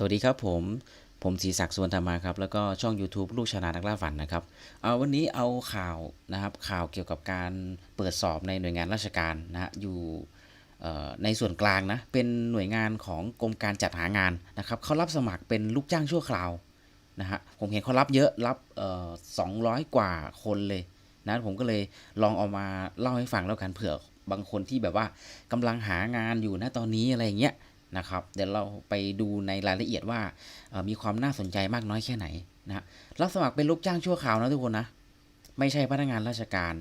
สวัสดีครับผม ผมศรีศักดิ์สวนธรรมาครับ แล้วก็ช่อง YouTube ลูกชนานักล่าฝันนะครับเอาวันนี้เอาข่าวนะครับข่าวเกี่ยวกับการเปิดสอบในหน่วยงานราชการนะฮะอยู่ในส่วนกลางนะเป็นหน่วยงานของกรมการจัดหางานนะครับเขารับสมัครเป็นลูกจ้างชั่วคราวนะฮะผมเห็นเขารับเยอะรับเอ่อ200กว่าคนเลยนะผมก็เลยลองเอามาเล่าให้ฟังแล้วกันเผื่อบางคนที่แบบว่ากำลังหางานอยู่นะตอนนี้อะไรอย่างเงี้ย นะครับ เดี๋ยวเราไปดูในรายละเอียดว่ามีความน่าสนใจมากน้อยแค่ไหนนะรับสมัครเป็นลูกจ้างชั่วคราวนะทุกคนนะไม่ใช่พนักงานราชการ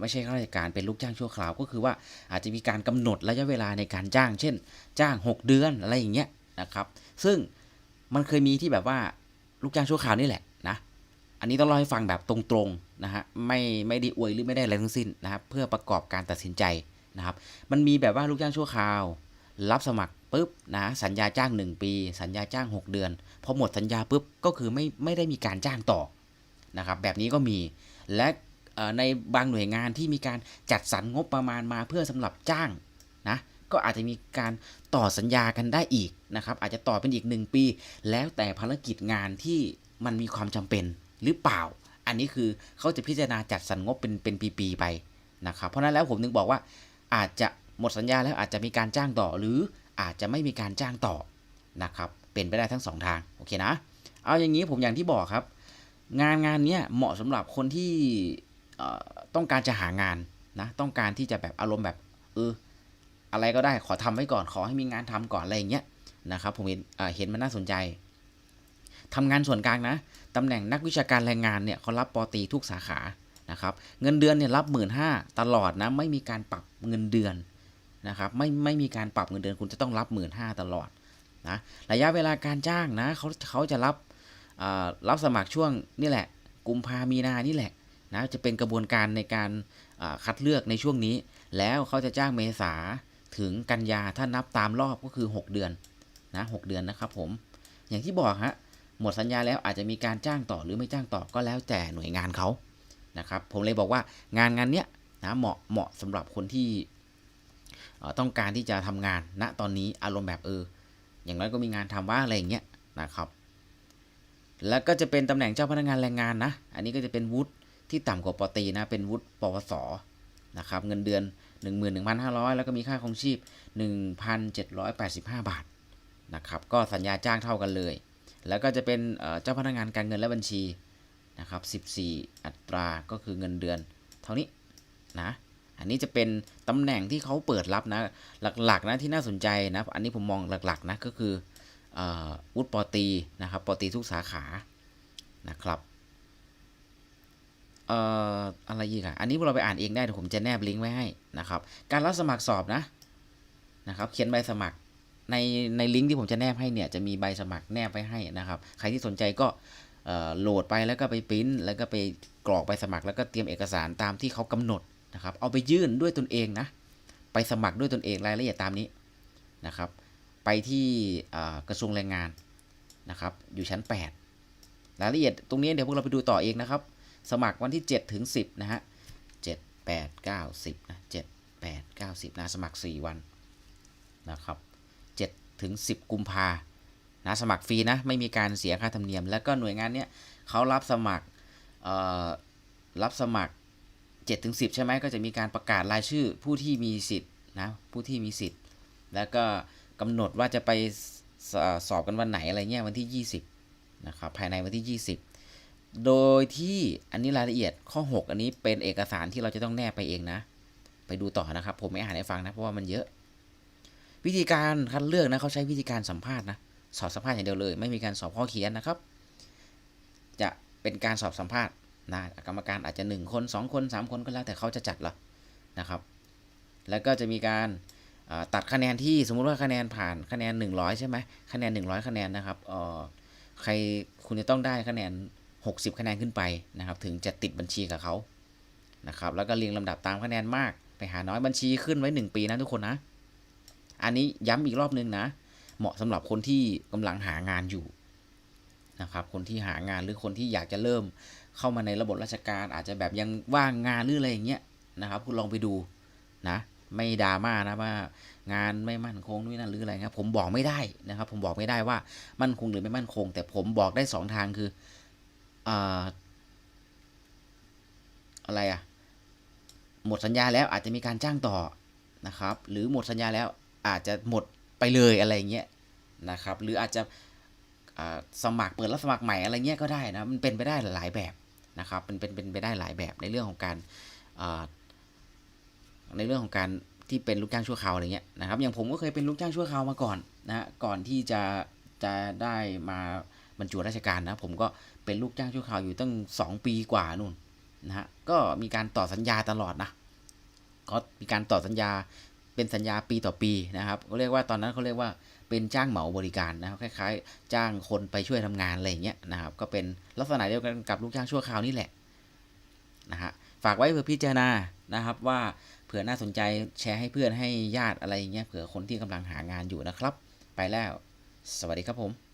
ไม่ใช่ข้าราชการเป็นลูกจ้างชั่วคราวก็คือว่าอาจจะมีการกำหนดระยะเวลาในการจ้าง เช่น จ้าง 6 เดือนอะไรอย่างเงี้ยนะครับ ซึ่งมันเคยมีที่แบบว่าลูกจ้างชั่วคราวนี่แหละนะอันนี้ต้องเล่าให้ฟังแบบตรงๆนะฮะไม่ไม่ได้อวยหรือไม่ได้อะไรทั้งสิ้นนะครับเพื่อประกอบการตัดสินใจนะครับ มันมีแบบว่าลูกจ้างชั่วคราว รับสมัครปุ๊บนะสัญญาจ้าง 1 ปี สัญญาจ้าง 6 เดือนพอหมดสัญญาปุ๊บก็คือไม่ไม่ได้มีการจ้างต่อนะครับแบบนี้ก็มีและในบางหน่วยงานที่มีการจัดสรรงบประมาณมาเพื่อสำหรับจ้างนะก็อาจจะมีการต่อสัญญากันได้อีกนะครับอาจจะต่อเป็นอีก 1 ปี แล้วแต่ภารกิจงานที่มันมีความจำเป็นหรือเปล่า อันนี้คือเขาจะพิจารณาจัดสรรงบเป็นเป็นปีๆไปนะครับเพราะฉะนั้นแล้วผมนึงบอกว่าอาจจะ หมดสัญญาแล้วอาจจะมีการจ้างต่อหรืออาจจะไม่มีการจ้างต่อนะครับเป็นไปได้ทั้งสองทางโอเคนะเอาอย่างนี้ผมอย่างที่บอกครับ งานงานเนี้ยเหมาะสำหรับคนที่ต้องการจะหางานนะต้องการที่จะแบบอารมณ์แบบเอออะไรก็ได้ขอทำไว้ก่อนขอให้มีงานทำก่อนอะไรอย่างเงี้ยนะครับผมเห็นเห็นมันน่าสนใจทำงานส่วนกลางนะตำแหน่งนักวิชาการแรงงานเนี่ยเขารับปอตีทุกสาขานะครับเงินเดือนเนี่ยรับหมื่นห้าตลอดนะไม่มีการปรับเงินเดือน นะครับไม่ไม่มีการปรับเงินเดือนคุณจะต้องรับ 1 5ื่นตลอดนะระยะเวลาการจ้างนะเขาเขาจะรับอ่ารับสมัครช่วงนี่แหละ กุมภามีนานี่แหละนะจะเป็นกระบวนการในการคัดเลือกในช่วงนี้ แล้วเขาจะจ้างเมษาถึงกันยาถ้านับตามรอบก็คือ 6 เดือนนะหเดือนนะครับผมอย่างที่บอกฮะหมดสัญญาแล้วอาจจะมีการจ้างต่อหรือไม่จ้างต่อก็แล้วแต่หน่วยงานเขานะครับผมเลยบอกว่างานงานเนี้ยนะเหมาะเหมาะสำหรับคนที่ ต้องการที่จะทำงานณตอนนี้อารมณ์แบบเออ อย่างน้อยก็มีงานทำว่าอะไรอย่างเงี้ยนะครับ แล้วก็จะเป็นตำแหน่งเจ้าพนักงานแรงงานนะ อันนี้ก็จะเป็นวุฒิที่ต่ำกว่าปตีนะ เป็นวุฒิปวสนะครับ เงินเดือน 11,500 แล้วก็มีค่าครองชีพ 1,785 บาทนะครับ ก็สัญญาจ้างเท่ากันเลย แล้วก็จะเป็นเอ่อเจ้าพนักงานการเงินและบัญชีนะครับ 14 อัตราก็คือเงินเดือน เท่านี้นะ อันนี้จะเป็นตำแหน่งที่เขาเปิดรับนะหลักๆนะที่น่าสนใจนะอันนี้ผมมองหลักๆนะก็คือออวุฒิปอตีนะครับปอตีทุกสาขานะครับเอ่ออะไรอีกอะอันนี้เราไปอ่านเองได้เดี๋ยวผมจะแนบลิงก์ไว้ให้นะครับ การรับสมัครสอบนะนะครับ เขียนใบสมัครในในลิงก์ที่ผมจะแนบให้เนี่ยจะมีใบสมัครแนบไว้ให้นะครับ ใครที่สนใจก็โหลดไปแล้วก็ไปปริ้นแล้วก็ไปกรอกใบสมัคร แล้วก็เตรียมเอกสารตามที่เขากำหนด นะครับ เอาไปยื่นด้วยตนเองนะ ไปสมัครด้วยตนเองรายละเอียดตามนี้นะครับ ไปที่กระทรวงแรงงานนะครับ อยู่ชั้น 8 รายละเอียดตรงนี้เดี๋ยวพวกเราไปดูต่อเองนะครับ สมัครวันที่ 7 ถึง 10 นะฮะ 7 8 9 10 นะ 7 8 9 10 นะ สมัคร 4 วันนะครับ 7 ถึง 10 กุมภานะสมัครฟรีนะ ไม่มีการเสียค่าธรรมเนียม แล้วก็หน่วยงานเนี้ยเขารับสมัครเอ่อรับสมัคร 7ถึง10 ใช่ไหมก็จะมีการประกาศรายชื่อผู้ที่มีสิทธิ์นะผู้ที่มีสิทธิ์ แล้วก็กำหนดว่าจะไปสสอบกันวันไหนอะไรเงี้ยวันที่ 20นะครับภายในวันที่ 20 โดยที่อันนี้รายละเอียดข้อ 6 อันนี้เป็นเอกสารที่เราจะต้องแนบไปเองนะ ไปดูต่อนะครับ ผมไม่อ่านให้ฟังนะเพราะว่ามันเยอะ วิธีการคัดเลือกนะเขาใช้วิธีการสัมภาษณ์นะสอบสัมภาษณ์อย่างเดียวเลย ไม่มีการสอบข้อเขียนนะครับ จะเป็นการสอบสัมภาษณ์ นะกรรมการอาจจะ 1 คน 2 คน 3 คนก็แล้วแต่เขาจะจัดละนะครับ แล้วก็จะมีการตัดคะแนนที่สมมุติว่าคะแนนผ่านคะแนน 100 ใช่ไหมคะแนน 100 คะแนนนะครับใครคุณจะต้องได้คะแนน 60 คะแนนขึ้นไปนะครับ ถึงจะติดบัญชีกับเขานะครับ แล้วก็เรียงลำดับตามคะแนนมากไปหาน้อยบัญชีขึ้นไว้ 1 ปีนะทุกคนนะ อันนี้ย้ำอีกรอบนึงนะ เหมาะสำหรับคนที่กำลังหางานอยู่ นะครับคนที่หางานหรือคนที่อยากจะเริ่มเข้ามาในระบบราชการ อาจจะแบบยังว่างงานหรืออะไรอย่างเงี้ยนะครับคุณลองไปดูนะไม่ดราม่านะว่างานไม่มั่นคงนู่นนั่นหรืออะไรครับผมบอกไม่ได้นะครับ ผมบอกไม่ได้ว่ามั่นคงหรือไม่มั่นคง แต่ผมบอกได้สองทางคืออะไรอะหมดสัญญาแล้วอาจจะมีการจ้างต่อนะครับ หรือหมดสัญญาแล้วอาจจะหมดไปเลยอะไรเงี้ยนะครับ หรืออาจจะ สมัครเปิดรับสมัครใหม่อะไรเงี้ยก็ได้นะมันเป็นไปได้หลายแบบนะครับเป็นเป็นเป็นไปได้หลายแบบในเรื่องของการในเรื่องของการที่เป็นลูกจ้างชั่วคราวอะไรเงี้ยนะครับอย่างผมก็เคยเป็นลูกจ้างชั่วคราวมาก่อนนะฮะก่อนที่จะจะได้มาบรรจุราชการนะผมก็เป็นลูกจ้างชั่วคราวอยู่ตั้งสองปีกว่านู่นนะฮะก็มีการต่อสัญญาตลอดนะก็มีการต่อสัญญา เป็นสัญญาปีต่อปีนะครับเขาเรียกว่าตอนนั้นเขาเรียกว่าเป็นจ้างเหมาบริการนะครับคล้ายๆ จ้างคนไปช่วยทำงานอะไรอย่างเงี้ยนะครับก็เป็นลักษณะเดียวกันกับลูกจ้างชั่วคราวนี่แหละนะฮะฝากไว้เพื่อพิจารณานะครับว่าเผื่อน่าสนใจแชร์ให้เพื่อนให้ญาติอะไรอย่างเงี้ยเผื่อคนที่กำลังหางานอยู่นะครับ ไปแล้ว สวัสดีครับผม